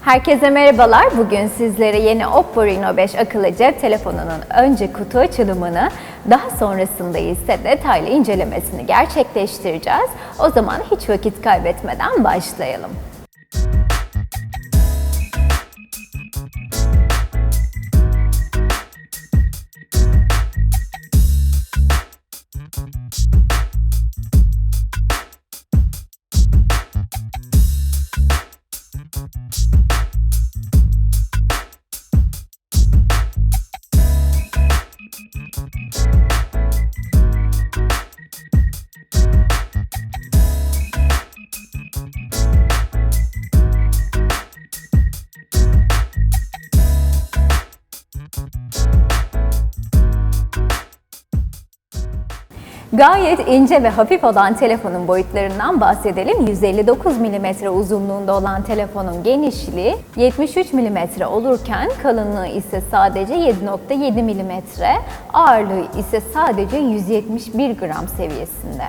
Herkese merhabalar. Bugün sizlere yeni Oppo Reno 5 akıllı cep telefonunun önce kutu açılımını, daha sonrasında ise detaylı incelemesini gerçekleştireceğiz. O zaman hiç vakit kaybetmeden başlayalım. Gayet ince ve hafif olan telefonun boyutlarından bahsedelim. 159 mm uzunluğunda olan telefonun genişliği 73 mm olurken kalınlığı ise sadece 7.7 mm, ağırlığı ise sadece 171 gram seviyesinde.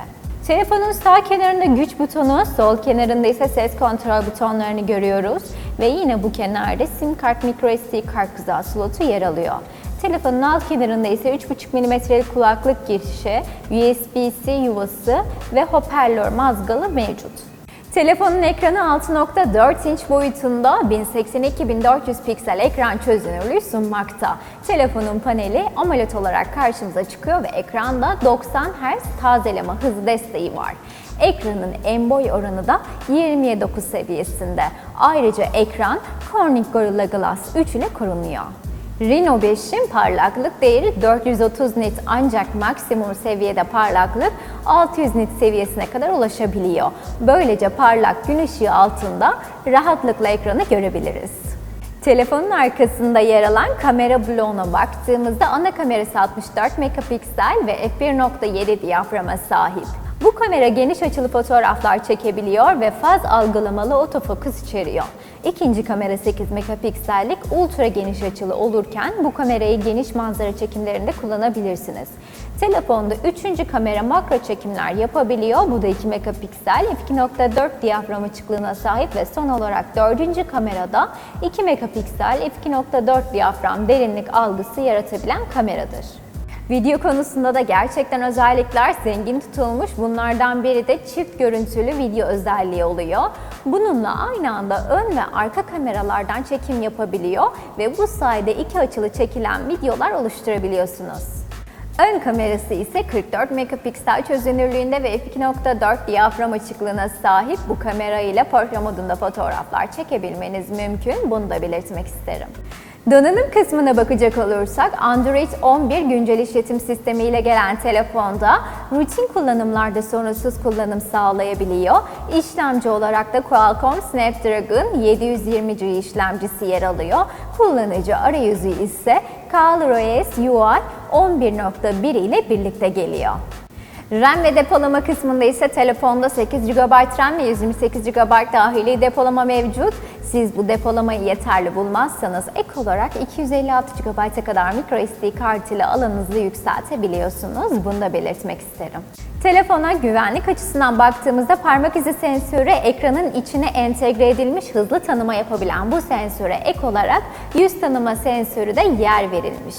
Telefonun sağ kenarında güç butonu, sol kenarında ise ses kontrol butonlarını görüyoruz ve yine bu kenarda sim kart microSD kart güzel slotu yer alıyor. Telefonun alt kenarında ise 3.5 mm'lik kulaklık girişi, USB-C yuvası ve hoparlör mazgalı mevcut. Telefonun ekranı 6.4 inç boyutunda 1080-2400 piksel ekran çözünürlüğü sunmakta. Telefonun paneli AMOLED olarak karşımıza çıkıyor ve ekranda 90 Hz tazeleme hızı desteği var. Ekranın en boy oranı da 20'ye 9 seviyesinde. Ayrıca ekran Corning Gorilla Glass 3 ile korunuyor. Reno 5'in parlaklık değeri 430 nit ancak maksimum seviyede parlaklık 600 nit seviyesine kadar ulaşabiliyor. Böylece parlak gün ışığı altında rahatlıkla ekranı görebiliriz. Telefonun arkasında yer alan kamera bloğuna baktığımızda ana kamerası 64 megapiksel ve f1.7 diyaframa sahip. Bu kamera geniş açılı fotoğraflar çekebiliyor ve faz algılamalı otofokus içeriyor. İkinci kamera 8 megapiksellik ultra geniş açılı olurken bu kamerayı geniş manzara çekimlerinde kullanabilirsiniz. Telefonda üçüncü kamera makro çekimler yapabiliyor. Bu da 2 megapiksel, f2.4 diyafram açıklığına sahip ve son olarak dördüncü kamerada 2 megapiksel, f2.4 diyafram derinlik algısı yaratabilen kameradır. Video konusunda da gerçekten özellikler zengin tutulmuş. Bunlardan biri de çift görüntülü video özelliği oluyor. Bununla aynı anda ön ve arka kameralardan çekim yapabiliyor ve bu sayede iki açılı çekilen videolar oluşturabiliyorsunuz. Ön kamerası ise 44 megapiksel çözünürlüğünde ve f2.4 diyafram açıklığına sahip bu kamera ile portre modunda fotoğraflar çekebilmeniz mümkün. Bunu da belirtmek isterim. Donanım kısmına bakacak olursak Android 11 güncel işletim sistemi ile gelen telefonda rutin kullanımlarda sorunsuz kullanım sağlayabiliyor. İşlemci olarak da Qualcomm Snapdragon 720G işlemcisi yer alıyor. Kullanıcı arayüzü ise ColorOS UI 11.1 ile birlikte geliyor. RAM ve depolama kısmında ise telefonda 8 GB RAM ve 128 GB dahili depolama mevcut. Siz bu depolamayı yeterli bulmazsanız ek olarak 256 GB'a kadar microSD kart ile alanınızı yükseltebiliyorsunuz. Bunu da belirtmek isterim. Telefona güvenlik açısından baktığımızda parmak izi sensörü ekranın içine entegre edilmiş hızlı tanıma yapabilen bu sensöre ek olarak yüz tanıma sensörü de yer verilmiş.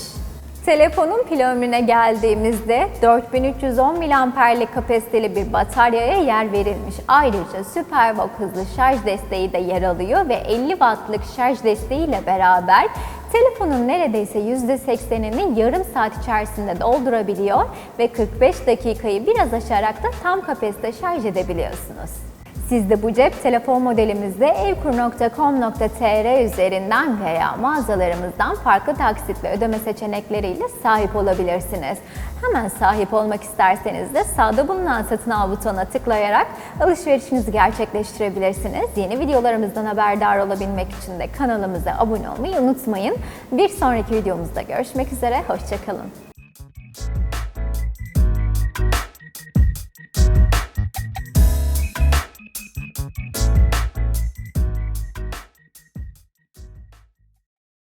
Telefonun pil ömrüne geldiğimizde 4310 mAh'lik kapasiteli bir bataryaya yer verilmiş. Ayrıca SuperVOOC hızlı şarj desteği de yer alıyor ve 50 Watt'lık şarj desteğiyle beraber telefonun neredeyse %80'ini yarım saat içerisinde doldurabiliyor ve 45 dakikayı biraz aşarak da tam kapasite şarj edebiliyorsunuz. Siz de bu cep telefon modelimizde evkur.com.tr üzerinden veya mağazalarımızdan farklı taksit ve ödeme seçenekleriyle sahip olabilirsiniz. Hemen sahip olmak isterseniz de sağda bulunan satın al butonuna tıklayarak alışverişinizi gerçekleştirebilirsiniz. Yeni videolarımızdan haberdar olabilmek için de kanalımıza abone olmayı unutmayın. Bir sonraki videomuzda görüşmek üzere, hoşçakalın.